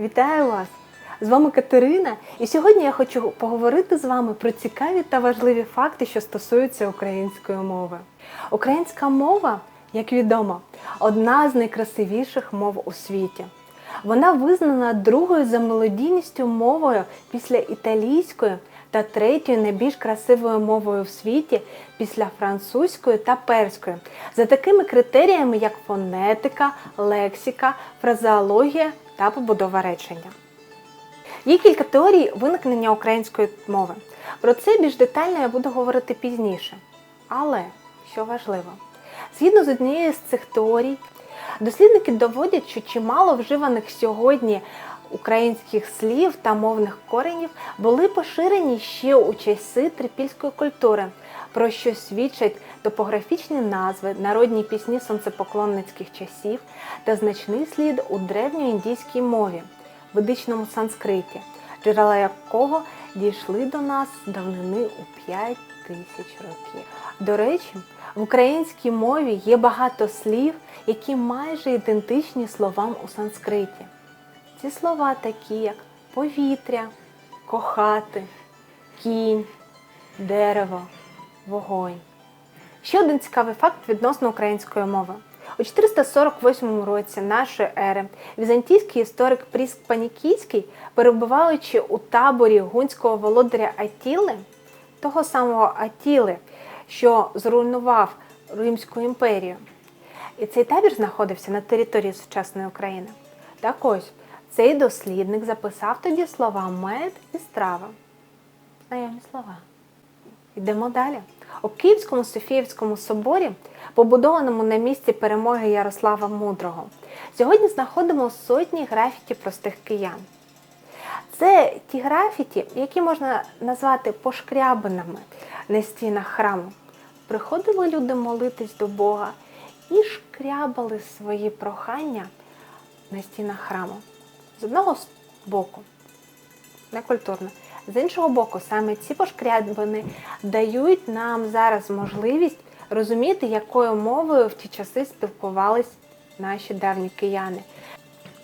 Вітаю вас! З вами Катерина, і сьогодні я хочу поговорити з вами про цікаві та важливі факти, що стосуються української мови. Українська мова, як відомо, одна з найкрасивіших мов у світі. Вона визнана другою за мелодійністю мовою після італійської та третьою найбільш красивою мовою в світі після французької та перської, за такими критеріями, як фонетика, лексика, фразеологія та побудова речення. Є кілька теорій виникнення української мови. Про це більш детально я буду говорити пізніше. Але, що важливо, згідно з однією з цих теорій, дослідники доводять, що чимало вживаних сьогодні українських слів та мовних коренів були поширені ще у часи трипільської культури, про що свідчать топографічні назви, народні пісні сонцепоклонницьких часів та значний слід у древньоіндійській мові, ведичному санскриті, джерела якого дійшли до нас давнини у 5 тисяч років. До речі, в українській мові є багато слів, які майже ідентичні словам у санскриті. Ці слова такі, як повітря, кохати, кінь, дерево, вогонь. Ще один цікавий факт відносно української мови. У 448 році нашої ери візантійський історик Пріск Панікійський, перебуваючи у таборі гунського володаря Атіли, того самого Атіли, що зруйнував Римську імперію. І цей табір знаходився на території сучасної України. Так ось, цей дослідник записав тоді слова мед і страва. Знайомі слова. Йдемо далі. У Київському Софіївському соборі, побудованому на місці перемоги Ярослава Мудрого, сьогодні знаходимо сотні графіті простих киян. Це ті графіті, які можна назвати пошкрябаними на стінах храму. Приходили люди молитись до Бога і шкрябали свої прохання на стінах храму. З одного боку, некультурно. З іншого боку, саме ці пошкрябини дають нам зараз можливість розуміти, якою мовою в ті часи спілкувались наші давні кияни.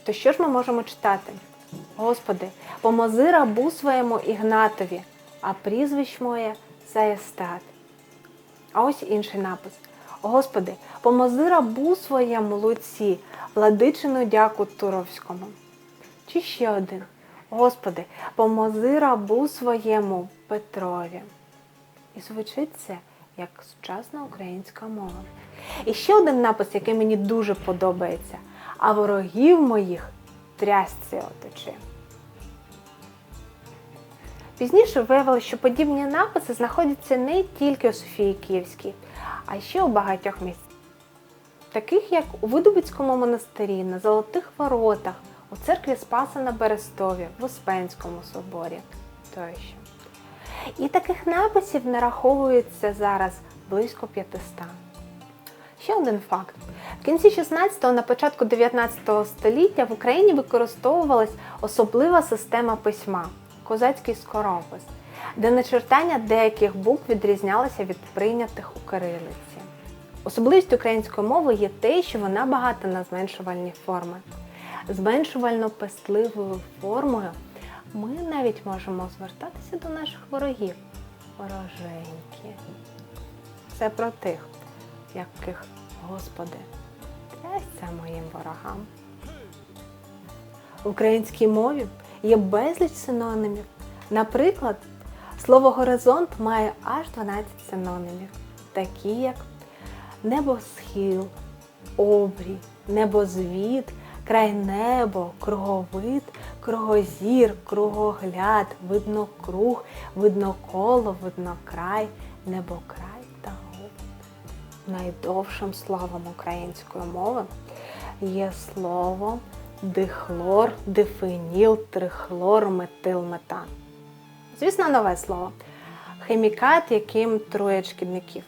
То що ж ми можемо читати? Господи, помози рабу своєму Ігнатові, а прізвищ моє Заєстат. А ось інший напис. Господи, помози рабу своєму Луці, владичину дяку Туровському. Чи ще один. Господи, помози рабу своєму Петрові. І звучить це як сучасна українська мова. І ще один напис, який мені дуже подобається. А ворогів моїх трясці оточи. Пізніше виявилося, що подібні написи знаходяться не тільки у Софії Київській, а ще у багатьох місцях. Таких як у Видубицькому монастирі, на Золотих Воротах, у церкві Спаса на Берестові, в Успенському соборі тощо. І таких написів нараховується зараз близько 500. Ще один факт. В кінці 16-го, на початку 19 століття в Україні використовувалась особлива система письма козацький скоропис, де начертання деяких букв відрізнялося від прийнятих у кирилиці. Особливість української мови є те, що вона багата на зменшувальні форми. Зменшувально-пестливою формою ми навіть можемо звертатися до наших ворогів. Вороженькі. Це про тих, яких, Господи, трясся моїм ворогам. В українській мові є безліч синонімів. Наприклад, слово горизонт має аж 12 синонімів, такі як небосхил, обрій, небозвід, край небо, круговид, кругозір, кругогляд, виднокруг, видноколо, виднокрай, небокрай та губ. Найдовшим словом української мови є слово дихлор, дифеніл, трихлор, метил, метан. Звісно, нове слово. Хімікат, яким трує шкідників.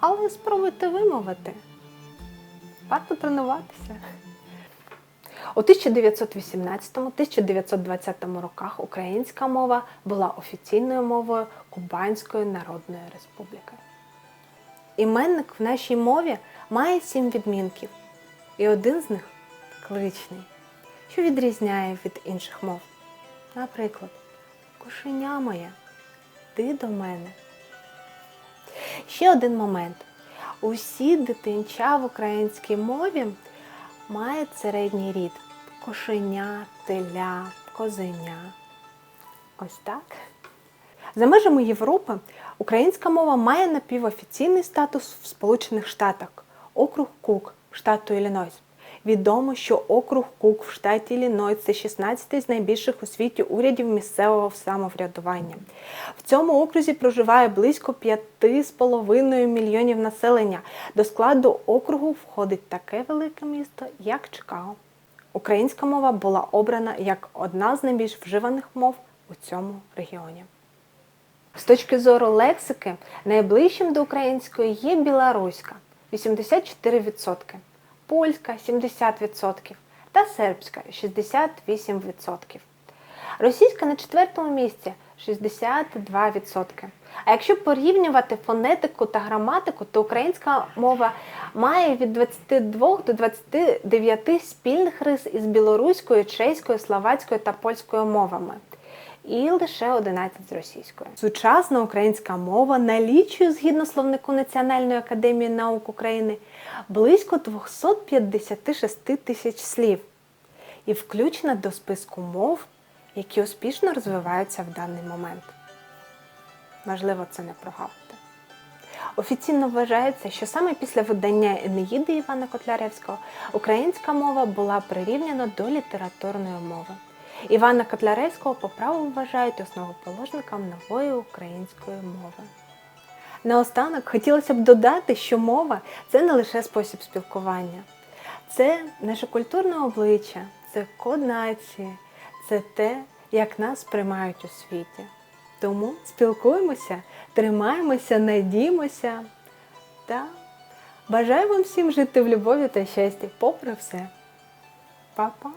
Але спробуйте вимовити. Варто тренуватися. У 1918-1920 роках українська мова була офіційною мовою Кубанської Народної Республіки. Іменник в нашій мові має сім відмінків, і один з них кличний. що відрізняє від інших мов. Наприклад, кошеня моє, ти до мене. Ще один момент. Усі дитинча в українській мові мають середній рід кошеня, теля, козеня. Ось так. За межами Європи українська мова має напівофіційний статус в Сполучених Штатах округ Кук штату Іллінойс. Відомо, що округ Кук в штаті Іллінойс – це 16 з найбільших у світі урядів місцевого самоврядування. В цьому окрузі проживає близько 5,5 мільйонів населення. До складу округу входить таке велике місто, як Чикаго. Українська мова була обрана як одна з найбільш вживаних мов у цьому регіоні. З точки зору лексики, найближчим до української є білоруська 84%, польська 70% та сербська 68%. Російська на четвертому місці 62%. А якщо порівнювати фонетику та граматику, то українська мова має від 22 до 29 спільних рис із білоруською, чеською, словацькою та польською мовами і лише 11 з російською. Сучасна українська мова налічує згідно словнику Національної академії наук України близько 256 тисяч слів і включена до списку мов, які успішно розвиваються в даний момент. Важливо це не прогавити. Офіційно вважається, що саме після видання Енеїди Івана Котляревського українська мова була прирівняна до літературної мови. Івана Котляревського по праву вважають основоположником нової української мови. Наостанок хотілося б додати, що мова це не лише спосіб спілкування, це наше культурне обличчя, це код нації, це те, як нас приймають у світі. Тому спілкуємося, тримаємося, надіємося та бажаю вам всім жити в любові та щасті, попри все. Па-па!